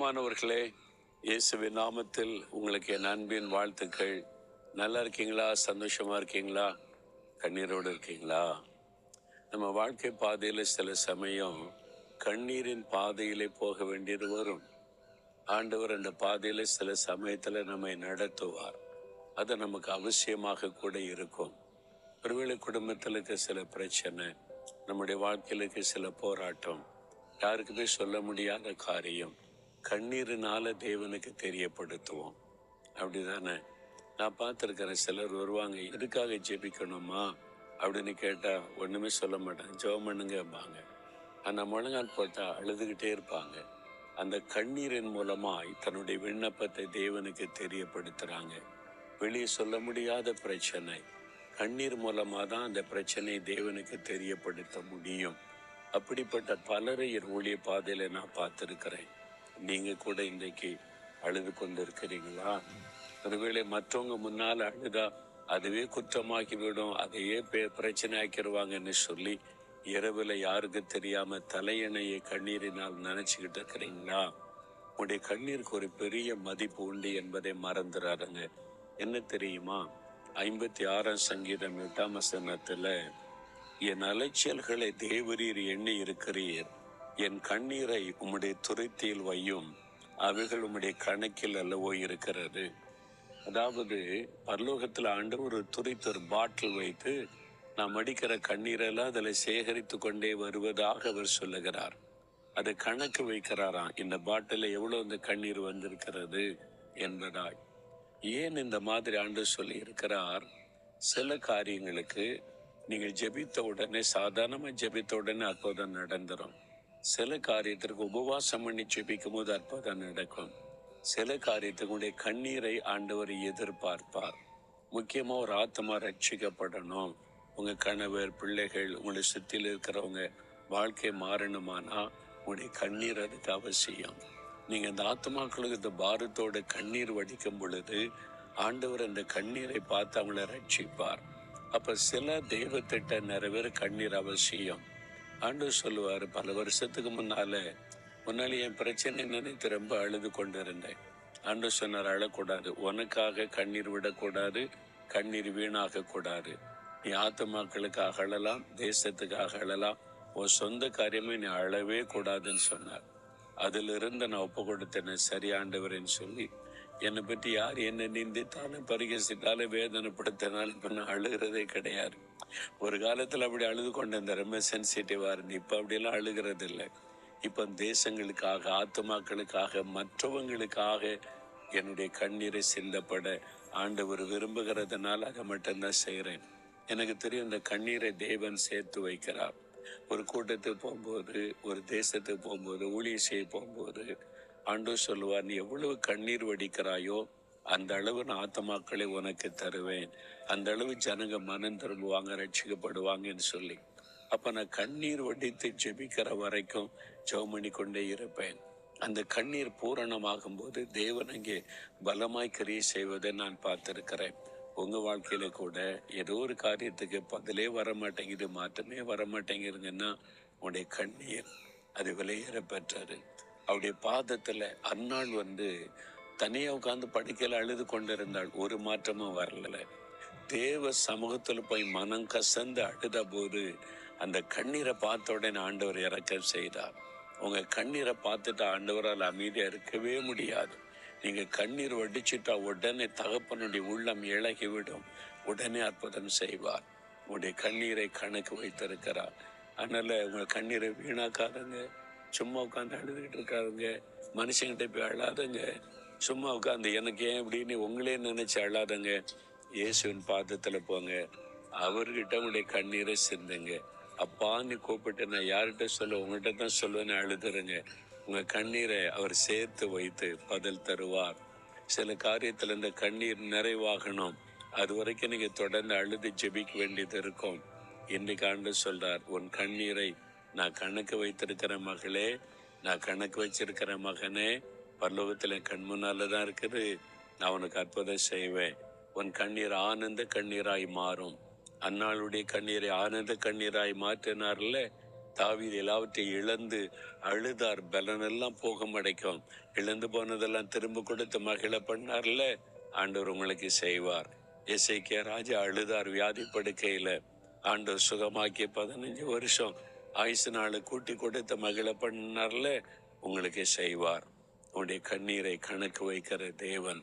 பிரியமானவர்களே இயேசுவின் நாமத்தில் உங்களுக்கு என் அன்பின் வாழ்த்துக்கள். நல்லா இருக்கீங்களா? சந்தோஷமா இருக்கீங்களா? கண்ணீரோடு இருக்கீங்களா? நம்ம வாழ்க்கை பாதையில் சில சமயம் கண்ணீரின் பாதையிலே போக வேண்டியது வரும். ஆண்டவர் அந்த பாதையில் சில சமயத்தில் நம்மை நடத்துவார். அது நமக்கு அவசியமாக கூட இருக்கும். ஒருவேளை குடும்பத்தில் இருக்க சில பிரச்சனை நம்முடைய வாழ்க்கையில் இருக்க சில போராட்டம் யாருக்குமே சொல்ல முடியாத காரியம் கண்ணீரினால தேவனுக்கு தெரியப்படுத்துவோம். அப்படிதானே? நான் பார்த்துருக்கிறேன் சிலர் வருவாங்க எதுக்காக ஜெபிக்கணுமா? அப்படின்னு கேட்டால் ஒன்றுமே சொல்ல மாட்டாங்க ஜெபம் பண்ணுங்கம்பாங்க. அந்த முழங்கால் போட்டால் அழுதுகிட்டே இருப்பாங்க. அந்த கண்ணீரின் மூலமாய் தன்னுடைய விண்ணப்பத்தை தேவனுக்கு தெரியப்படுத்துகிறாங்க வெளியே சொல்ல முடியாத பிரச்சனை. கண்ணீர் மூலமாக தான் அந்த பிரச்சனையை தேவனுக்கு தெரியப்படுத்த முடியும். அப்படிப்பட்ட பலரை என் ஊழிய பாதையில் நான் பார்த்துருக்கிறேன். நீங்க கூட இன்றைக்கு அழுது கொண்டிருக்கிறீங்களா? ஒருவேளை மற்றவங்க முன்னால அழுதா அதுவே குற்றமாக்கிவிடும் அதையே பிரச்சனை ஆக்கிடுவாங்கன்னு சொல்லி இரவுல யாருக்கு தெரியாம தலையணையை கண்ணீரினால் நினைச்சுக்கிட்டு இருக்கிறீங்களா? உங்களுடைய கண்ணீருக்கு ஒரு பெரிய மதிப்பு உண்டு என்பதை மறந்துடாதுங்க என்ன தெரியுமா? ஐம்பத்தி ஆறாம் சங்கீதம் எட்டாம் சனத்துல என் அலைச்சல்களை தேவரீர் எண்ணி இருக்கிறீர். என் கண்ணீரை உம்முடைய துருத்தியில் வையும் அவைகள் உம்முடைய கணக்கில் அல்லவோ இருக்கிறது. அதாவது பரலோகத்தில் ஆண்டு ஒரு துரித்து ஒரு பாட்டில் வைத்து நாம் அடிக்கிற கண்ணீரெல்லாம் அதில் சேகரித்து கொண்டே வருவதாக அவர் சொல்லுகிறார். அதை கணக்கு வைக்கிறாராம் இந்த பாட்டில் எவ்வளோ இந்த கண்ணீர் வந்திருக்கிறது என்பதாய். ஏன் இந்த மாதிரி ஆண்டு சொல்லி இருக்கிறார்? சில காரியங்களுக்கு நீங்கள் ஜெபித்த உடனே சாதாரணமாக ஜெபித்த உடனே அற்புதம் நடந்துரும். சில காரியத்திற்கு உபவாசம் பண்ணி செபிக்கும் போது அற்புதம் நடக்கும். சில காரியத்துக்கு உடைய கண்ணீரை ஆண்டவர் எதிர்பார்ப்பார். முக்கியமா ஒரு ஆத்மா ரட்சிக்கப்படணும். உங்க கணவர் பிள்ளைகள் உங்களை சுத்தியில் இருக்கிறவங்க வாழ்க்கை மாறணுமானா உங்களுடைய கண்ணீர் அதுக்கு அவசியம். நீங்க இந்த ஆத்மாக்களுக்கு இந்த பாரத்தோட கண்ணீர் வடிக்கும் பொழுது ஆண்டவர் அந்த கண்ணீரை பார்த்து அவங்கள ரட்சிப்பார். அப்ப சில தெய்வத்திட்ட நிறைவேற கண்ணீர் அவசியம். ஆண்டு சொல்லுவார் பல வருஷத்துக்கு முன்னால முன்னால என் பிரச்சனை நினைத்து ரொம்ப அழுது கொண்டிருந்தேன். அன்று சொன்னார் அழக்கூடாது. உனக்காக கண்ணீர் விடக்கூடாது. கண்ணீர் வீணாக கூடாது நீ ஆத்மாக்களுக்காக அழலாம் தேசத்துக்காக அழலாம். உன் சொந்த காரியமே நீ அழவே கூடாதுன்னு சொன்னார். அதிலிருந்து நான் ஒப்பு கொடுத்தேன் சரி ஆண்டவரேன்னு சொல்லி என்னை பற்றி யார் என்னை நிந்தித்தாலும் பரிகசித்தாலும் வேதனைப்படுத்தினாலும் இப்போ நான் அழுகிறதே கிடையாது. ஒரு காலத்தில் அப்படி அழுது கொண்டு இந்த ரொம்ப சென்சிட்டிவா இருந்து இப்ப அப்படியெல்லாம் அழுகிறது இல்லை. இப்போ தேசங்களுக்காக ஆத்துமாக்களுக்காக மற்றவங்களுக்காக என்னுடைய கண்ணீரை சிந்தப்பட ஆண்டவர் விரும்புகிறதுனால அதை மட்டும்தான் செய்கிறேன். எனக்கு தெரியும் இந்த கண்ணீரை தேவன் சேர்த்து வைக்கிறார். ஒரு கூட்டத்துக்கு போகும்போது ஒரு தேசத்துக்கு போகும்போது ஊழிய செய்ய போகும்போது ஆண்டு சொல்லுவார் நீ எவ்வளவு கண்ணீர் வடிக்கிறாயோ அந்த அளவு நான் ஆத்தமாக்களை உனக்கு தருவேன். அந்த அளவு ஜனங்க மனம் திரும்புவாங்க ரட்சிக்கப்படுவாங்கன்னு சொல்லி. அப்ப நான் கண்ணீர் வடித்து ஜெபிக்கிற வரைக்கும் ஜெபம் பண்ணி கொண்டே இருப்பேன். அந்த கண்ணீர் பூரணமாகும் போது தேவன் அங்கே பலமாய் கிரியை செய்வதை நான் பார்த்திருக்கிறேன். உங்க வாழ்க்கையில கூட ஏதோ ஒரு காரியத்துக்கு பதிலே வர மாட்டேங்குது மாற்றமே வர மாட்டேங்குதுங்கன்னா உன்னுடைய கண்ணீர் அது விலையேற பெற்றது. அவருடைய பாதத்துல அந்நாள் வந்து தனியா உட்கார்ந்து படுக்கையில அழுது கொண்டிருந்தாள். ஒரு மாற்றமும் வரல. தேவ சமூகத்துல போய் மனம் கசந்து அழுத போது அந்த கண்ணீரை பார்த்த உடனே ஆண்டவர் இறக்க செய்தார். உங்க கண்ணீரை பார்த்துட்டு ஆண்டவரால் அமைதியா இருக்கவே முடியாது. நீங்க கண்ணீர் வடிச்சிட்டா உடனே தகப்பனுடைய உள்ளம் இழகி விடும் உடனே அற்புதம் செய்வார். உங்களுடைய கண்ணீரை கணக்கு வைத்திருக்கிறார். அதனால உங்க கண்ணீரை வீணாக்காதங்க. சும்மா உட்காந்து அழுதுகிட்டு இருக்காருங்க. மனுஷங்கிட்ட போய் அழாதுங்க. சும்மா உட்காந்து எனக்கு ஏன் இப்படின்னு உங்களே நினைச்சு அழாதங்க. இயேசுவின் பாதத்தில் போங்க. அவர்கிட்ட உங்களுடைய கண்ணீரை சிந்துங்க. அப்பான்னு கூப்பிட்டு நான் யார்கிட்ட சொல்ல? உங்கள்கிட்ட தான் சொல்லுவேன்னு அழுதுருங்க உங்கள் கண்ணீரை அவர் சேர்த்து வைத்து பதில் தருவார். சில காரியத்தில் இந்த கண்ணீர் நிறைவாகணும். அது வரைக்கும் நீங்கள் தொடர்ந்து அழுது ஜெபிக்க வேண்டியது இருக்கும். இன்னைக்கு ஆண்டு சொல்றார் உன் கண்ணீரை நான் கணக்கு வைத்திருக்கிற மகளே நான் கணக்கு வச்சிருக்கிற மகனே பல்லோகத்தில் என் கண் முன்னால தான் இருக்குது. நான் உனக்கு அற்புதம் செய்வேன். உன் கண்ணீர் ஆனந்த கண்ணீராய் மாறும். அன்னாளுடைய கண்ணீரை ஆனந்த கண்ணீராய் மாற்றினார்ல தாவீர் எல்லாவற்றையும் இழந்து அழுதார். பலனெல்லாம் போக மடைக்கும் இழந்து போனதெல்லாம் திரும்ப கொடுத்து மகிழ பண்ணார்ல ஆண்டவர் உங்களுக்கு செய்வார். இசைக்கிய ராஜா அழுதார் வியாதி படுக்கையில ஆண்டவர் சுகமாக்கிய பதினஞ்சு வருஷம் ஆயுசு நாளை கூட்டி கொடுத்த மகிழ பண்ணார்ல உங்களுக்கு செய்வார். உங்களுடைய கண்ணீரை கணக்கு வைக்கிற தேவன்.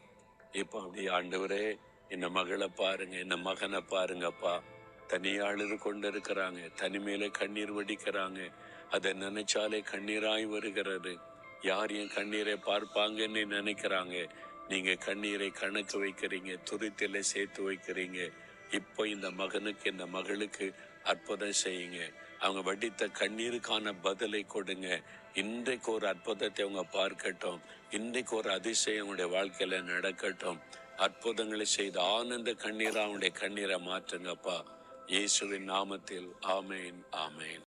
இப்போ அப்படி ஆண்டவரே என்ன மகளை பாருங்க என்ன மகனை பாருங்கப்பா. தனியா அழுது கொண்டு இருக்கிறாங்க தனிமையில கண்ணீர் வடிக்கிறாங்க. அதை நினைச்சாலே கண்ணீராய் வருகிறது. யார் என் கண்ணீரை பார்ப்பாங்கன்னு நினைக்கிறாங்க. நீங்க கண்ணீரை கணக்கு வைக்கிறீங்க துரித்தில சேர்த்து வைக்கிறீங்க. இப்போ இந்த மகனுக்கு இந்த மகளுக்கு அற்புதம் செய்யுங்க. அவங்க வடித்த கண்ணீருக்கான பதிலை கொடுங்க. இன்றைக்கு ஒரு அற்புதத்தை அவங்க பார்க்கட்டும். இன்றைக்கு ஒரு அதிசயம் அவங்களுடைய வாழ்க்கையில நடக்கட்டும். அற்புதங்களை செய்து ஆனந்த கண்ணீரா அவனுடைய கண்ணீரை மாற்றுங்கப்பா. இயேசுவின் நாமத்தில் ஆமேன் ஆமேன்.